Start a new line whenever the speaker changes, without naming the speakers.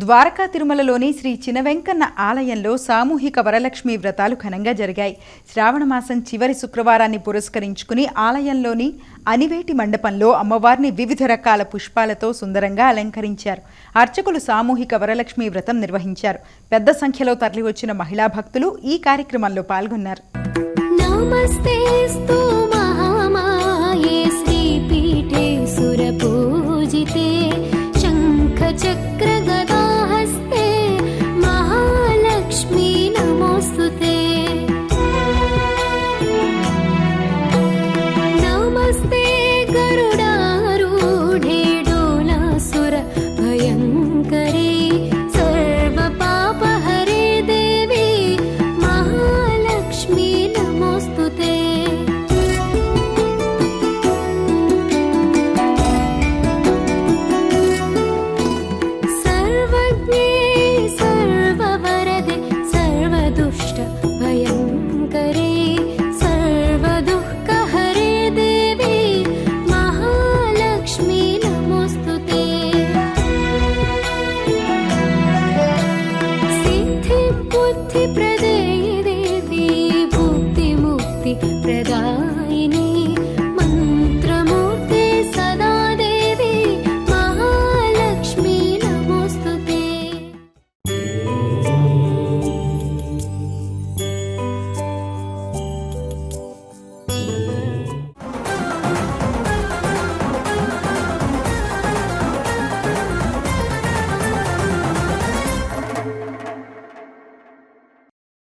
ద్వారకా తిరుమలలోని శ్రీ చినవెంకన్న ఆలయంలో సామూహిక వరలక్ష్మి వ్రతాలు ఘనంగా జరిగాయి. శ్రావణమాసం చివరి శుక్రవారాన్ని పురస్కరించుకుని ఆలయంలోని అనివేటి మండపంలో అమ్మవారిని వివిధ రకాల పుష్పాలతో సుందరంగా అలంకరించారు. అర్చకులు సామూహిక వరలక్ష్మి వ్రతం నిర్వహించారు. పెద్ద సంఖ్యలో తరలివచ్చిన మహిళా భక్తులు ఈ కార్యక్రమంలో పాల్గొన్నారు.
చక్ర பிரதாயினே.